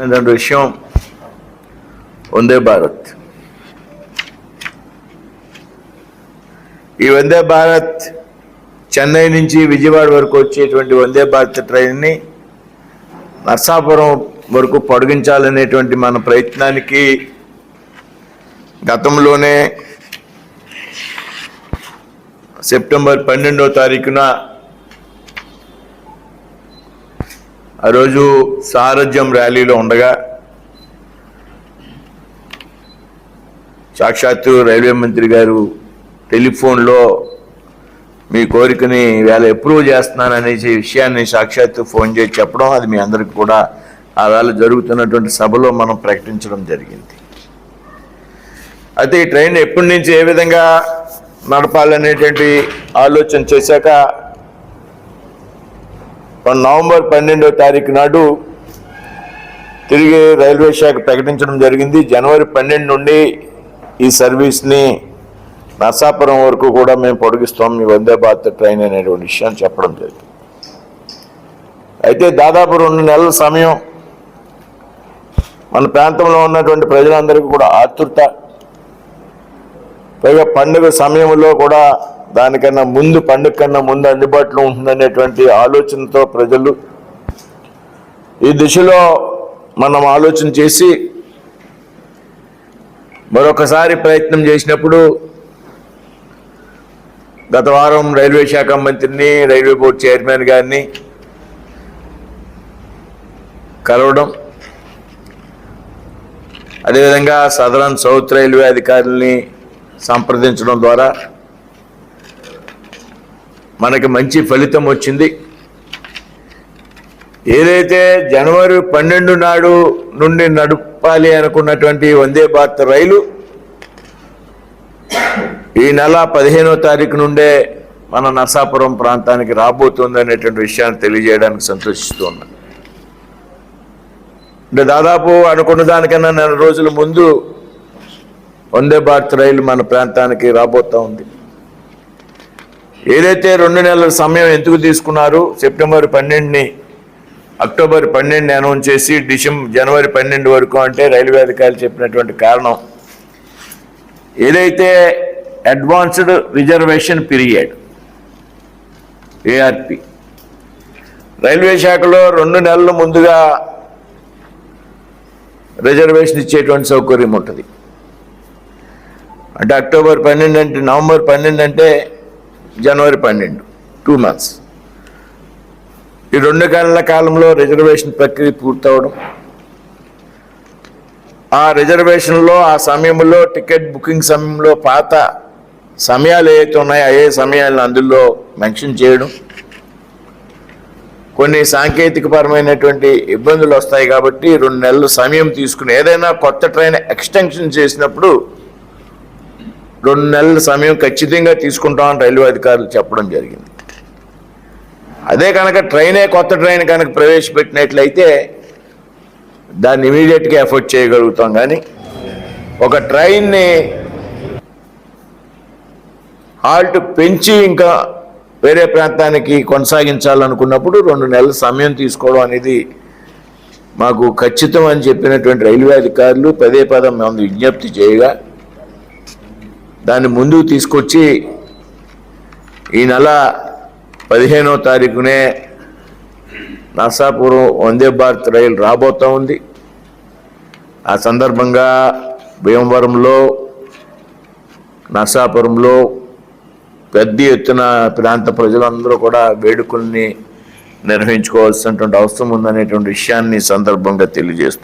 రెండు విషయం వందే భారత్. ఈ వందే భారత్ చెన్నై నుంచి విజయవాడ వరకు వచ్చేటువంటి వందే భారత్ ట్రైన్ని నర్సాపురం వరకు పొడిగించాలనేటువంటి మన ప్రయత్నానికి గతంలోనే సెప్టెంబర్ పన్నెండవ తారీఖున ఆ రోజు సారథ్యం ర్యాలీలో ఉండగా సాక్షాత్తు రైల్వే మంత్రి గారు టెలిఫోన్లో మీ కోరికని వేళ అప్రూవ్ చేస్తున్నాననే విషయాన్ని సాక్షాత్తు ఫోన్ చేసి చెప్పడం అది మీ అందరికి కూడా ఆ వేళ జరుగుతున్నటువంటి సభలో మనం ప్రకటించడం జరిగింది. అయితే ఈ ట్రైన్ ఎప్పటి నుంచి ఏ విధంగా నడపాలనేటువంటి ఆలోచన చేశాక నవంబర్ పన్నెండో తారీఖు నాడు తిరిగి రైల్వే శాఖ ప్రకటించడం జరిగింది. జనవరి పన్నెండు నుండి ఈ సర్వీస్ని నర్సాపురం వరకు కూడా మేము పొడిగిస్తాం. మీ వందే భారత్ ట్రైన్ అనేటువంటి విషయాన్ని చెప్పడం జరిగింది. అయితే దాదాపు రెండు నెలల సమయం మన ప్రాంతంలో ఉన్నటువంటి ప్రజలందరికీ కూడా ఆతృత పైగా పండుగ సమయంలో కూడా దానికన్నా ముందు పండుగ కన్నా ముందు అందుబాటులో ఉంటుందనేటువంటి ఆలోచనతో ప్రజలు ఈ దిశలో మనం ఆలోచన చేసి మరొకసారి ప్రయత్నం చేసినప్పుడు గత వారం రైల్వే శాఖ మంత్రిని రైల్వే బోర్డు చైర్మన్ గారిని కలవడం అదేవిధంగా సదరన్ సౌత్ రైల్వే అధికారుల్ని సంప్రదించడం ద్వారా మనకి మంచి ఫలితం వచ్చింది. ఏదైతే జనవరి పన్నెండు నాడు నుండి నడపాలి అనుకున్నటువంటి వందే భారత్ రైలు ఈ నెల పదిహేనో తారీఖు నుండే మన నర్సాపురం ప్రాంతానికి రాబోతుంది అనేటువంటి విషయాన్ని తెలియజేయడానికి సంతోషిస్తూ ఉన్నాను అంటే దాదాపు అనుకున్న దానికన్నా నెల రోజుల ముందు వందే భారత్ రైలు మన ప్రాంతానికి రాబోతా ఉంది. ఏదైతే రెండు నెలల సమయం ఎందుకు తీసుకున్నారు సెప్టెంబర్ పన్నెండుని అక్టోబర్ పన్నెండుని అనౌన్స్ చేసి డిసెంబర్ జనవరి పన్నెండు వరకు అంటే రైల్వే అధికారులు చెప్పినటువంటి కారణం. ఏదైతే advanced reservation period ARP railway శాఖలో రెండు నెలల ముందుగా రిజర్వేషన్ ఇచ్చేటువంటి సౌకర్యం ఉంటుంది. అంటే అక్టోబర్ పన్నెండు అంటే నవంబర్ పన్నెండు అంటే జనవరి పన్నెండు టూ మంత్స్ ఈ రెండు గంటల కాలంలో రిజర్వేషన్ ప్రక్రియ పూర్తవడం. ఆ రిజర్వేషన్లో ఆ సమయంలో టికెట్ బుకింగ్ సమయంలో పాత సమయాలు ఏవైతే ఉన్నాయో అయ్యే సమయాలను అందులో మెన్షన్ చేయడం. కొన్ని సాంకేతికపరమైనటువంటి ఇబ్బందులు వస్తాయి కాబట్టి రెండు నెలలు సమయం తీసుకుని ఏదైనా కొత్త ట్రైన్ ఎక్స్టెన్షన్ చేసినప్పుడు రెండు నెలల సమయం ఖచ్చితంగా తీసుకుంటామని రైల్వే అధికారులు చెప్పడం జరిగింది. అదే కనుక ట్రైనే కొత్త ట్రైన్ కనుక ప్రవేశపెట్టినట్లయితే దాన్ని ఇమీడియట్గా ఎఫర్ట్ చేయగలుగుతాం కానీ ఒక ట్రైన్ని హాల్ట్ పెంచి ఇంకా వేరే ప్రాంతానికి కొనసాగించాలనుకున్నప్పుడు రెండు నెలల సమయం తీసుకోవడం అనేది మాకు ఖచ్చితం అని చెప్పినటువంటి రైల్వే అధికారులు పదే పదం మేము విజ్ఞప్తి చేయగా దాన్ని ముందుకు తీసుకొచ్చి ఈ నెల పదిహేనో తారీఖునే నర్సాపురం వందే భారత్ రైలు రాబోతా ఉంది. ఆ సందర్భంగా భీమవరంలో నర్సాపురంలో పెద్ద ఎత్తున ప్రాంత ప్రజలందరూ కూడా వేడుకల్ని నిర్వహించుకోవాల్సినటువంటి అవసరం ఉందనేటువంటి విషయాన్ని సందర్భంగా తెలియజేస్తుంది